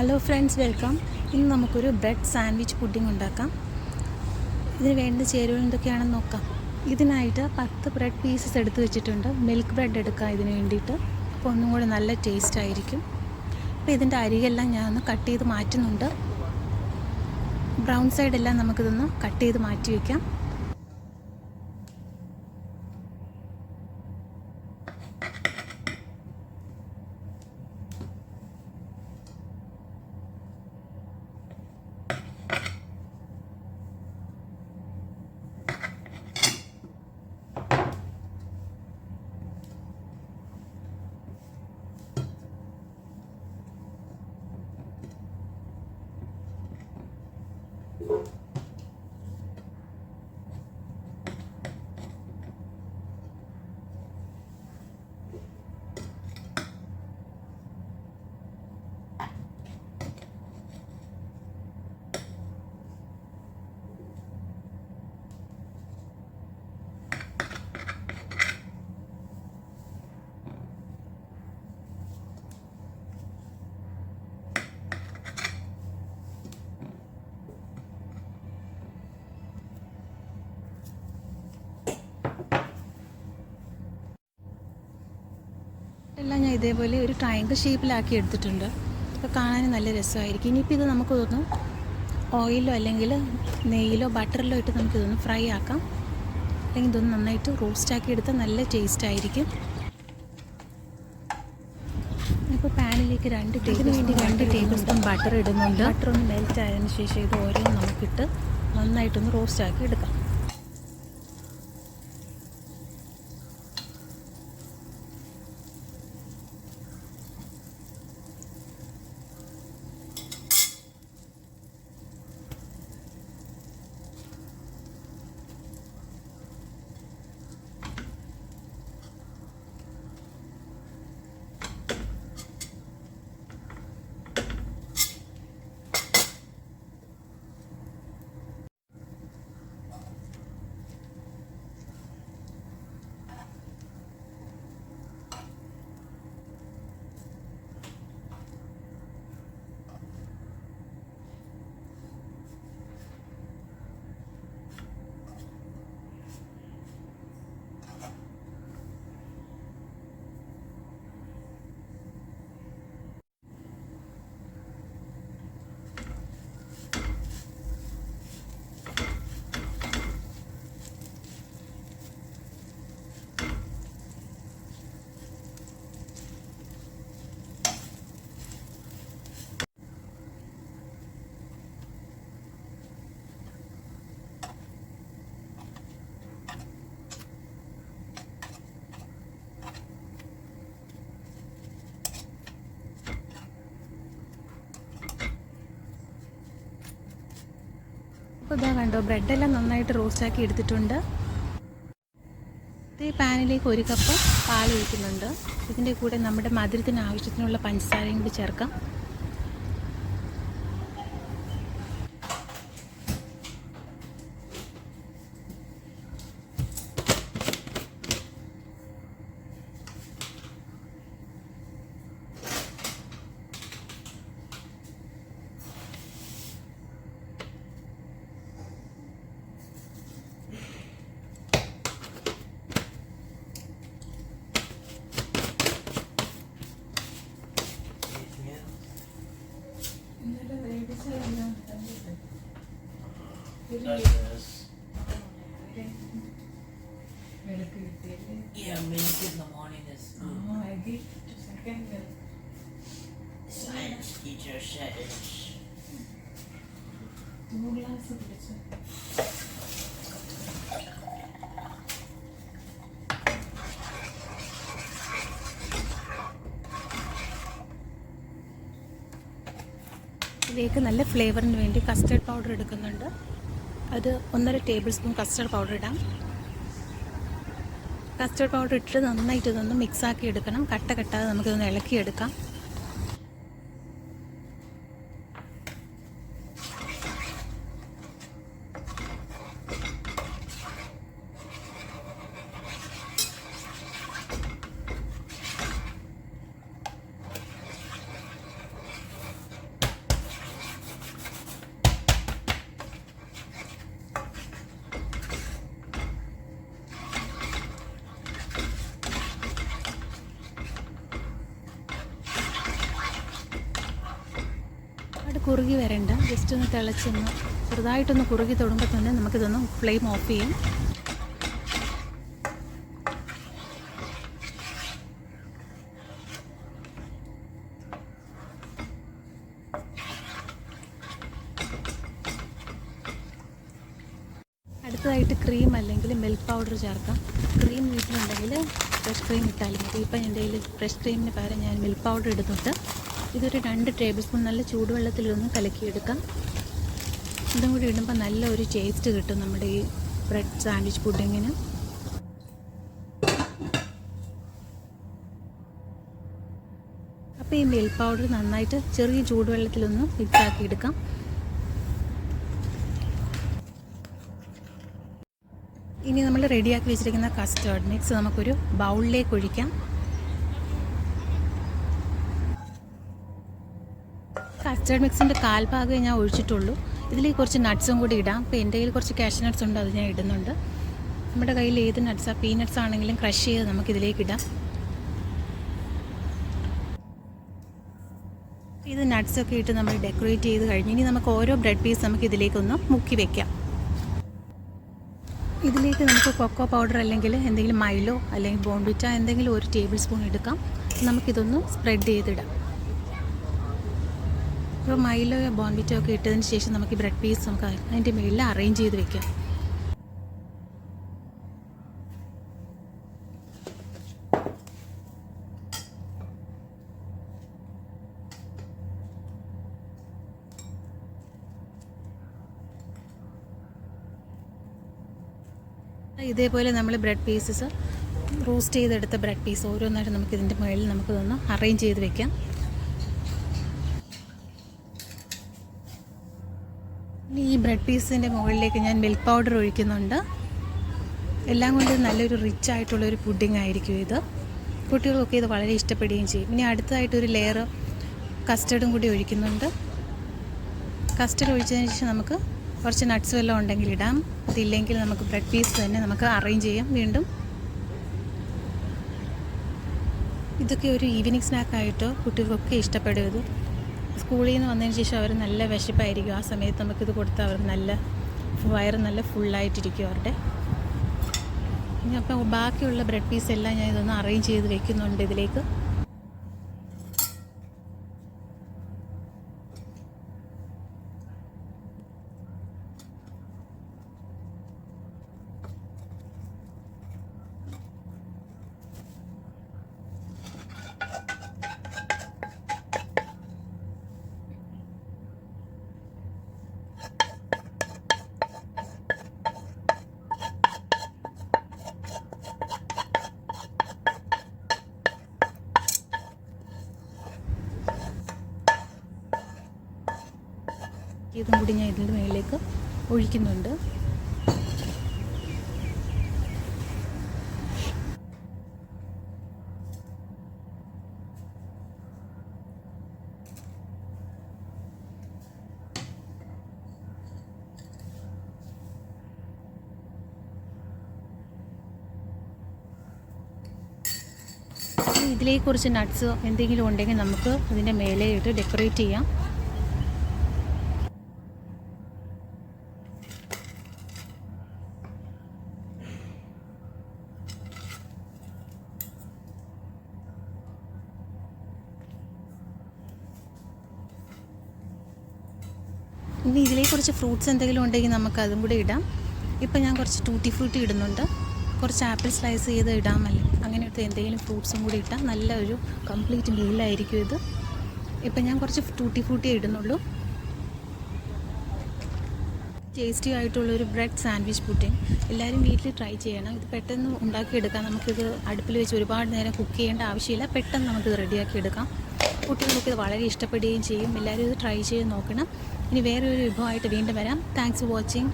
Hello friends welcome ഇന്ന് നമുക്കൊരു bread sandwich pudding ഉണ്ടാക്കാം. ഇതിന് വേണ്ട ചേരുവകൾ എന്തൊക്കെയാണെന്ന് നോക്കാം. ഇതിനായിട്ട് പത്ത് ബ്രെഡ് പീസസ് എടുത്ത് വെച്ചിട്ടുണ്ട്. മിൽക്ക് ബ്രെഡ് എടുക്കാം ഇതിന് വേണ്ടിയിട്ട്. അപ്പോൾ ഒന്നും കൂടെ നല്ല ടേസ്റ്റ് ആയിരിക്കും. അപ്പോൾ ഇതിന്റെ അരികെല്ലാം ഞാനൊന്ന് കട്ട് ചെയ്ത് മാറ്റുന്നുണ്ട്. ബ്രൗൺ സൈഡെല്ലാം നമുക്കിതൊന്ന് കട്ട് ചെയ്ത് മാറ്റി വയ്ക്കാം എല്ലാം ഞാൻ ഇതേപോലെ ഒരു ട്രയാങ്കിൾ ഷേപ്പിലാക്കി എടുത്തിട്ടുണ്ട്. അപ്പോൾ കാണാൻ നല്ല രസമായിരിക്കും. ഇനിയിപ്പോൾ ഇത് നമുക്ക് നമുക്കിതൊന്ന് ഓയിലോ അല്ലെങ്കിൽ നെയ്യിലോ ബട്ടറിലോ ഇട്ട് നമുക്കിതൊന്ന് ഫ്രൈ ആക്കാം. അല്ലെങ്കിൽ ഇതൊന്ന് നന്നായിട്ട് റോസ്റ്റ് ആക്കി എടുത്താൽ നല്ല ടേസ്റ്റ് ആയിരിക്കും. ഇപ്പോൾ പാനിലേക്ക് രണ്ട് ടേബിൾ വേണ്ടി രണ്ട് ടേബിൾ സ്പൂൺ ബട്ടർ ഇടുന്നുണ്ട്. ബട്ടർ ഒന്ന് മെൽറ്റ് ആയതിനു ശേഷം ഇത് ഓരോന്ന് നമുക്കിട്ട് നന്നായിട്ടൊന്ന് റോസ്റ്റ് ആക്കി എടുക്കാം. അപ്പോൾ ഇതാ കണ്ടോ ബ്രെഡെല്ലാം നന്നായിട്ട് റോസ്റ്റാക്കി എടുത്തിട്ടുണ്ട്. ഈ പാനിലേക്ക് ഒരു കപ്പ് പാൽ ഒഴിക്കുന്നുണ്ട്. ഇതിന്റെ കൂടെ നമ്മുടെ മധുരത്തിന് ആവശ്യത്തിനുള്ള പഞ്ചസാരയും കൂടി ചേർക്കാം. Yeah, milk in the morning is good. Science teacher said it's ഇതിലേക്ക് നല്ല ഫ്ലേവറിന് വേണ്ടി കസ്റ്റേർഡ് പൗഡർ എടുക്കുന്നുണ്ട് അത് ഒന്നര ടേബിൾ സ്പൂൺ കസ്റ്റർഡ് പൗഡർ ഇടാം. കസ്റ്റർഡ് പൗഡർ ഇട്ടിട്ട് നന്നായിട്ട് ഇതൊന്ന് മിക്സാക്കി എടുക്കണം. കട്ട കെട്ടാതെ നമുക്കിതൊന്ന് ഇളക്കിയെടുക്കാം. ഒരുപാട് കുറുകി വരണ്ട. ജസ്റ്റ് ഒന്ന് തിളച്ചൊന്ന് ചെറുതായിട്ടൊന്ന് കുറുകി തൊടുമ്പോൾ തന്നെ നമുക്കിതൊന്ന് ഫ്ലെയിം ഓഫ് ചെയ്യാം. അടുത്തതായിട്ട് ക്രീം അല്ലെങ്കിൽ മിൽക്ക് പൗഡർ ചേർക്കാം. ക്രീം വീട്ടിലുണ്ടെങ്കിൽ ഫ്രഷ് ക്രീം ഇട്ടാലും ഇപ്പം എന്റെ കയ്യിൽ ഫ്രഷ് ക്രീമിന് പകരം ഞാൻ മിൽക്ക് പൗഡർ ഇടുന്നുണ്ട്. ഇതൊരു രണ്ട് ടേബിൾ സ്പൂൺ നല്ല ചൂടുവെള്ളത്തിലൊന്ന് കലക്കിയെടുക്കാം. ഇതും കൂടി ഇടുമ്പോൾ നല്ല ഒരു ടേസ്റ്റ് കിട്ടും നമ്മുടെ ഈ ബ്രെഡ് സാൻഡ്വിച്ച് പുഡിങ്ങിന്. അപ്പോൾ ഈ മിൽക്ക് പൗഡർ നന്നായിട്ട് ചെറിയ ചൂടുവെള്ളത്തിലൊന്ന് മിക്സ് ആക്കി എടുക്കാം ഇനി നമ്മൾ റെഡിയാക്കി വെച്ചിരിക്കുന്ന കസ്റ്റേർഡ് മിക്സ് നമുക്കൊരു ബൗളിലേക്ക് ഒഴിക്കാം. കസ്റ്റേർഡ് മിക്സിന്റെ കാൽഭാഗമേ ഞാൻ ഒഴിച്ചിട്ടുള്ളൂ. ഇതിലേക്ക് കുറച്ച് നട്ട്സും കൂടി ഇടാം. അപ്പോൾ എന്റെ കയ്യിൽ കുറച്ച് കാഷ് നട്ട്സ് ഉണ്ട് അത് ഞാൻ ഇടുന്നുണ്ട്. നമ്മുടെ കയ്യിൽ ഏത് നട്ട്സാണ് പീനട്ട്സ് ആണെങ്കിലും ക്രഷ് ചെയ്ത് നമുക്ക് ഇതിലേക്ക് ഇടാം. ഇത് നട്ട്സൊക്കെ ഇട്ട് നമ്മൾ ഡെക്കറേറ്റ് ചെയ്ത് കഴിഞ്ഞ് ഇനി നമുക്ക് ഓരോ ബ്രെഡ് പീസ് നമുക്ക് ഇതിലേക്കൊന്ന് മുക്കി വെക്കാം. ഇതിലേക്ക് നമുക്ക് കൊക്കോ പൗഡർ അല്ലെങ്കിൽ എന്തെങ്കിലും മൈലോ അല്ലെങ്കിൽ ബോൺവിറ്റ എന്തെങ്കിലും ഒരു ടേബിൾ സ്പൂൺ എടുക്കാം. നമുക്കിതൊന്ന് സ്പ്രെഡ് ചെയ്തിടാം ഇപ്പോൾ മൈലോയോ ബോൺവിറ്റോ ഒക്കെ ഇട്ടതിന് ശേഷം നമുക്ക് ഈ ബ്രെഡ് പീസ് നമുക്ക് അതിന്റെ മേളിൽ അറേഞ്ച് ചെയ്ത് വെക്കാം. ഇതേപോലെ നമ്മൾ ബ്രെഡ് പീസസ് റോസ്റ്റ് ചെയ്തെടുത്ത ബ്രെഡ് പീസ് ഓരോന്നായിട്ട് നമുക്ക് ഇതിന്റെ മുകളിൽ നമുക്കിതൊന്ന് അറേഞ്ച് ചെയ്ത് വെക്കാം. ഈ ബ്രെഡ് പീസിന്റെ മുകളിലേക്ക് ഞാൻ മിൽക്ക് പൗഡർ ഒഴിക്കുന്നുണ്ട്. എല്ലാം കൊണ്ടും നല്ലൊരു റിച്ച് ആയിട്ടുള്ളൊരു പുഡിംഗ് ആയിരിക്കും ഇത്. കുട്ടികൾക്കൊക്കെ ഇത് വളരെ ഇഷ്ടപ്പെടുകയും ചെയ്യും. ഇനി അടുത്തതായിട്ടൊരു ലെയർ കസ്റ്റർഡും കൂടി ഒഴിക്കുന്നുണ്ട്. കസ്റ്റർഡ് ഒഴിച്ചതിന് ശേഷം നമുക്ക് കുറച്ച് നട്ട്സ് വല്ലതും ഉണ്ടെങ്കിൽ ഇടാം. അതില്ലെങ്കിൽ നമുക്ക് ബ്രെഡ് പീസ് തന്നെ നമുക്ക് അറേഞ്ച് ചെയ്യാം വീണ്ടും. ഇതൊക്കെ ഒരു ഈവനിങ് സ്നാക്കായിട്ടോ കുട്ടികൾക്കൊക്കെ ഇഷ്ടപ്പെടും ഇത്. സ്കൂളിൽ നിന്ന് വന്നതിന് ശേഷം അവർ നല്ല വിശപ്പായിരിക്കും. ആ സമയത്ത് നമുക്കിത് കൊടുത്താൽ അവർ നല്ല വയറ് നല്ല ഫുള്ളായിട്ടിരിക്കും അവരുടെ. ഇനി അപ്പോൾ ബാക്കിയുള്ള ബ്രെഡ് പീസ് എല്ലാം ഞാൻ ഇതൊന്ന് അറേഞ്ച് ചെയ്ത് വെക്കുന്നുണ്ട് ഇതിലേക്ക്. ഇതും കൂടി ഞാൻ ഇതിന്റെ മുകളിലേക്ക് ഒഴിക്കുന്നുണ്ട്. ഇതിലേക്ക് കുറച്ച് നട്ട്സ് എന്തെങ്കിലും ഉണ്ടെങ്കിൽ നമുക്ക് അതിന്റെ മേലെ ഇട്ട് ഡെക്കറേറ്റ് ചെയ്യാം. ഇനി ഇതിലേ കുറച്ച് ഫ്രൂട്ട്സ് എന്തെങ്കിലും ഉണ്ടെങ്കിൽ നമുക്ക് അതും കൂടെ ഇടാം. ഇപ്പം ഞാൻ കുറച്ച് ടൂട്ടി ഫ്രൂട്ടി ഇടുന്നുണ്ട്. കുറച്ച് ആപ്പിൾ സ്ലൈസ് ചെയ്ത് ഇടാമല്ലേ അങ്ങനത്തെ എന്തെങ്കിലും ഫ്രൂട്ട്സും കൂടി ഇട്ടാൽ നല്ല ഒരു കംപ്ലീറ്റ് മീലായിരിക്കും ഇത്. ഇപ്പം ഞാൻ കുറച്ച് ടൂട്ടി ഫ്രൂട്ടിയേ ഇടുന്നുള്ളൂ. ടേസ്റ്റി ആയിട്ടുള്ളൊരു ബ്രെഡ് സാൻഡ്വിച്ച് പുട്ടിങ് എല്ലാവരും വീട്ടിൽ ട്രൈ ചെയ്യണം. ഇത് പെട്ടെന്ന് ഉണ്ടാക്കിയെടുക്കാം. നമുക്കിത് അടുപ്പിൽ വെച്ച് ഒരുപാട് നേരം കുക്ക് ചെയ്യേണ്ട ആവശ്യമില്ല. പെട്ടെന്ന് നമുക്കിത് റെഡിയാക്കി എടുക്കാം കുട്ടികൾക്ക് ഇത് വളരെ ഇഷ്ടപ്പെടുകയും ചെയ്യും. എല്ലാവരും ഇത് ട്രൈ ചെയ്ത് നോക്കണം. ഇനി വേറെ ഒരു വിഭവമായിട്ട് വീണ്ടും വരാം. Thanks for watching